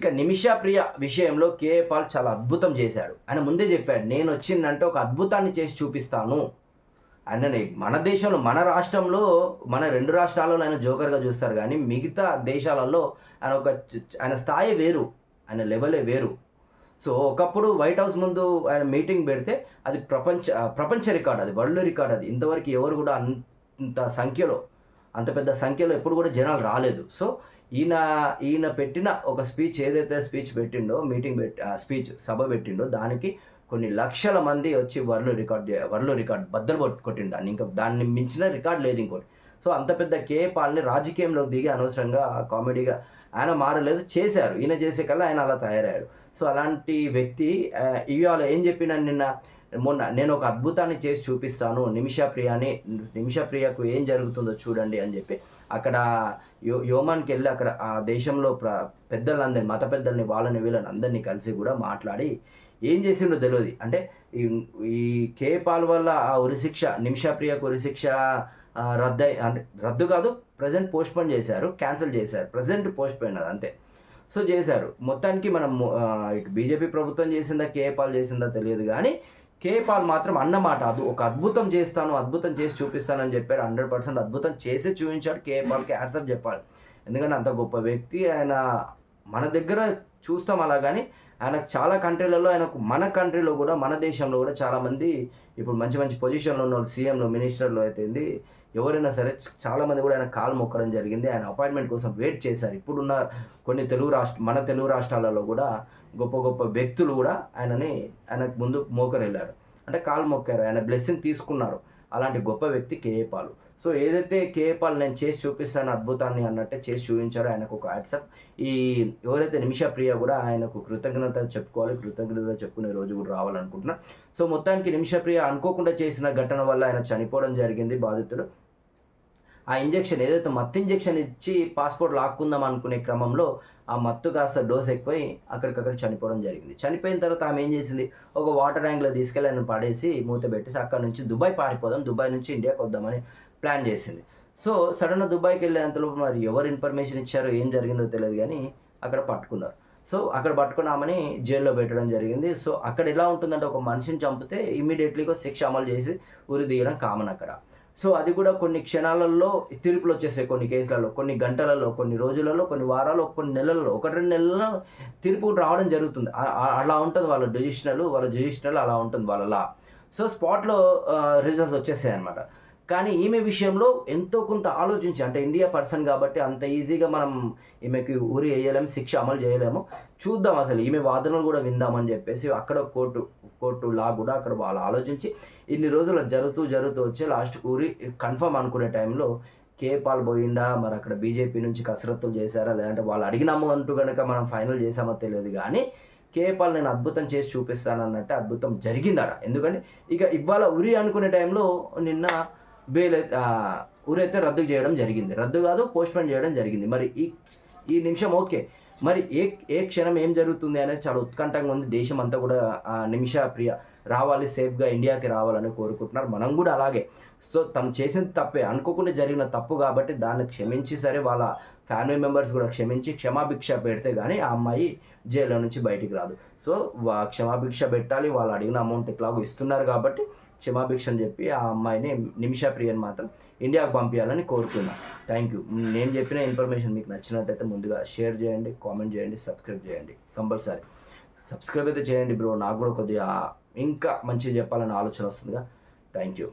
ఇక నిమిషా ప్రియ విషయంలో KA Paul చాలా అద్భుతం చేశాడు. ఆయన ముందే చెప్పాడు నేను వచ్చిందంటే ఒక అద్భుతాన్ని చేసి చూపిస్తాను. ఆయనని మన దేశంలో మన రాష్ట్రంలో మన రెండు రాష్ట్రాలలో ఆయన జోకర్గా చూస్తారు కానీ మిగతా దేశాలలో ఆయన ఒక ఆయన స్థాయి వేరు ఆయన లెవెలే వేరు. సో ఒకప్పుడు వైట్ హౌస్ ముందు ఆయన మీటింగ్ పెడితే అది ప్రపంచ ప్రపంచ రికార్డ్ అది వరల్డ్ రికార్డ్ అది. ఇంతవరకు ఎవరు కూడా అంత సంఖ్యలో అంత పెద్ద సంఖ్యలో ఎప్పుడు కూడా జనాలు రాలేదు. సో ఈయన ఈయన పెట్టిన ఒక స్పీచ్ ఏదైతే స్పీచ్ పెట్టిండో మీటింగ్ పెట్టి స్పీచ్ సభ పెట్టిండో దానికి కొన్ని లక్షల మంది వచ్చి వరలు రికార్డ్ వరలు రికార్డ్ బద్దలు కొట్టిండు దాన్ని. ఇంకా దాన్ని మించిన రికార్డ్ లేదు ఇంకోటి. సో అంత పెద్ద కే పాల్ని రాజకీయంలో దిగి అనవసరంగా కామెడీగా ఆయన మారలేదు చేశారు. ఈయన చేసే కల్లా ఆయన అలా తయారయ్యారు. సో అలాంటి వ్యక్తి ఇవాళ ఏం చెప్పిన నిన్న మొన్న నేను ఒక అద్భుతాన్ని చేసి చూపిస్తాను. నిమిషా ప్రియాని నిమిషా ప్రియకు ఏం జరుగుతుందో చూడండి అని చెప్పి అక్కడ యో యోమాన్కి వెళ్ళి అక్కడ ఆ దేశంలో ప్ర పెద్దలందరినీ మత పెద్దల్ని వాళ్ళని వీళ్ళని అందరినీ కలిసి కూడా మాట్లాడి ఏం చేసిండో తెలియదు అంటే ఈ ఈ కే పాల్ వల్ల ఆ ఉరిశిక్ష నిమిషా ప్రియకు ఉరిశిక్ష రద్దు అంటే రద్దు కాదు ప్రజెంట్ పోస్ట్పోన్ చేశారు క్యాన్సిల్ చేశారు ప్రజెంట్ పోస్ట్పోయిన్ అది అంతే. సో చేశారు. మొత్తానికి మనం ఇటు బీజేపీ ప్రభుత్వం చేసిందా కేపాల్ చేసిందా తెలియదు కానీ కే పాల్ మాత్రం అన్నమాట అది ఒక అద్భుతం చేస్తాను అద్భుతం చేసి చూపిస్తానని చెప్పాడు. హండ్రెడ్ పర్సెంట్ అద్భుతం చేసి చూపించాడు. కే పాల్కి యాడ్సప్ చెప్పాలి. ఎందుకంటే అంత గొప్ప వ్యక్తి. ఆయన మన దగ్గర చూస్తాం అలా కానీ ఆయన చాలా కంట్రీలలో ఆయనకు మన కంట్రీలో కూడా మన దేశంలో కూడా చాలామంది ఇప్పుడు మంచి మంచి పొజిషన్లో ఉన్న వాళ్ళు సీఎంలో మినిస్టర్లో అయితే ఎవరైనా సరే చాలామంది కూడా ఆయన కాలు మొక్కడం జరిగింది. ఆయన అపాయింట్మెంట్ కోసం వెయిట్ చేశారు. ఇప్పుడున్న కొన్ని తెలుగు రాష్ట్ర మన తెలుగు రాష్ట్రాలలో కూడా గొప్ప గొప్ప వ్యక్తులు కూడా ఆయనని ఆయనకు ముందు మోకరెళ్ళారు అంటే కాలు మొక్కారు. ఆయన బ్లెస్సింగ్ తీసుకున్నారు. అలాంటి గొప్ప వ్యక్తి కేఏ పాలు. సో ఏదైతే కేఏ పాల్ నేను చేసి చూపిస్తాను అద్భుతాన్ని అన్నట్టే చేసి చూపించాడో ఆయనకు ఒక వాట్సాప్ ఈ ఎవరైతే నిమిష ప్రియ కూడా ఆయనకు కృతజ్ఞత చెప్పుకోవాలి కృతజ్ఞత చెప్పుకునే రోజు కూడా రావాలనుకుంటున్నా. సో మొత్తానికి నిమిష ప్రియ అనుకోకుండా చేసిన ఘటన వల్ల ఆయన చనిపోవడం జరిగింది బాధితుడు. ఆ ఇంజెక్షన్ ఏదైతే మత్తు ఇంజెక్షన్ ఇచ్చి పాస్పోర్ట్ లాక్కుందాం అనుకునే క్రమంలో ఆ మత్తు కాస్త డోస్ ఎక్కువై అక్కడికక్కడ చనిపోవడం జరిగింది. చనిపోయిన తర్వాత ఆమె ఏం చేసింది? ఒక వాటర్ ట్యాంక్లో తీసుకెళ్ళి ఆయన పడేసి మూత పెట్టేసి అక్కడ నుంచి దుబాయ్ పారిపోదాం దుబాయ్ నుంచి ఇండియాకి వద్దామని ప్లాన్ చేసింది. సో సడన్గా దుబాయ్కి వెళ్ళేంతలో మరి ఎవరు ఇన్ఫర్మేషన్ ఇచ్చారో ఏం జరిగిందో తెలియదు కానీ అక్కడ పట్టుకున్నారు. సో అక్కడ పట్టుకున్నామని జైల్లో పెట్టడం జరిగింది. సో అక్కడ ఎలా ఉంటుందంటే ఒక మనిషిని చంపితే ఇమీడియట్లీగా శిక్ష అమలు చేసి ఉరిదీయడం కామన్ అక్కడ. సో అది కూడా కొన్ని క్షణాలలో తీర్పులు వచ్చేసాయి కొన్ని కేసులలో కొన్ని గంటలలో కొన్ని రోజులలో కొన్ని వారాలు కొన్ని నెలలలో. ఒకటి రెండు నెలల్లో తీర్పు రావడం జరుగుతుంది. అలా ఉంటుంది వాళ్ళ డెసిషనల్ వాళ్ళ డెసిషనల్ అలా ఉంటుంది వాళ్ళ లా సో స్పాట్లో రిజల్ట్స్ వచ్చేసాయి అనమాట కానీ ఈమె విషయంలో ఎంతో కొంత ఆలోచించి అంటే ఇండియా పర్సన్ కాబట్టి అంత ఈజీగా మనం ఈమెకి ఊరి వేయలేము శిక్ష అమలు చేయలేము. చూద్దాం అసలు ఈమె వాదనలు కూడా విందామని చెప్పేసి అక్కడ కోర్టు కోర్టు లా కూడా అక్కడ వాళ్ళు ఆలోచించి ఇన్ని రోజులు జరుగుతూ జరుగుతూ వచ్చి లాస్ట్ ఊరి కన్ఫర్మ్ అనుకునే టైంలో కే పాల్ పోయిండా? మరి అక్కడ బీజేపీ నుంచి కసరత్తులు చేశారా? లేదంటే వాళ్ళు అడిగినాము అంటూ కనుక మనం ఫైనల్ చేసామో తెలియదు కానీ కేపాల్ నేను అద్భుతం చేసి చూపిస్తాను అన్నట్టు అద్భుతం జరిగిందట. ఎందుకంటే ఇక ఇవాళ ఉరి అనుకునే టైంలో నిన్న బెయిల్ ఊరైతే రద్దు చేయడం జరిగింది. రద్దు కాదు పోస్ట్ పోన్ చేయడం జరిగింది. మరి ఈ ఈ నిమిషం ఓకే. మరి ఏ ఏ క్షణం ఏం జరుగుతుంది అనేది చాలా ఉత్కంఠంగా ఉంది. దేశం అంతా కూడా ఆ నిమిష ప్రియ రావాలి సేఫ్గా ఇండియాకి రావాలని కోరుకుంటున్నారు. మనం కూడా అలాగే. సో తను చేసిన తప్పే. అనుకోకుండా జరిగిన తప్పు కాబట్టి దాన్ని క్షమించి సరే వాళ్ళ ఫ్యామిలీ మెంబర్స్ కూడా క్షమించి క్షమాభిక్ష పెడితే కానీ ఆ అమ్మాయి జైల్లో నుంచి బయటికి రాదు. సో వా క్షమాభిక్ష పెట్టాలి. వాళ్ళు అడిగిన అమౌంట్ ఎట్లాగో ఇస్తున్నారు కాబట్టి క్షమాభిక్ష అని చెప్పి ఆ అమ్మాయిని నిమిషా ప్రియని మాత్రం ఇండియాకు పంపించాలని కోరుతున్నా. థ్యాంక్ యూ నేను చెప్పిన ఇన్ఫర్మేషన్ మీకు నచ్చినట్టయితే ముందుగా షేర్ చేయండి కామెంట్ చేయండి సబ్స్క్రైబ్ చేయండి. కంపల్సరీ. సబ్స్క్రైబ్ అయితే చేయండి బ్రో నాకు కూడా కొద్దిగా ఇంకా మంచిగా చెప్పాలని ఆలోచన వస్తుందిగా. Thank you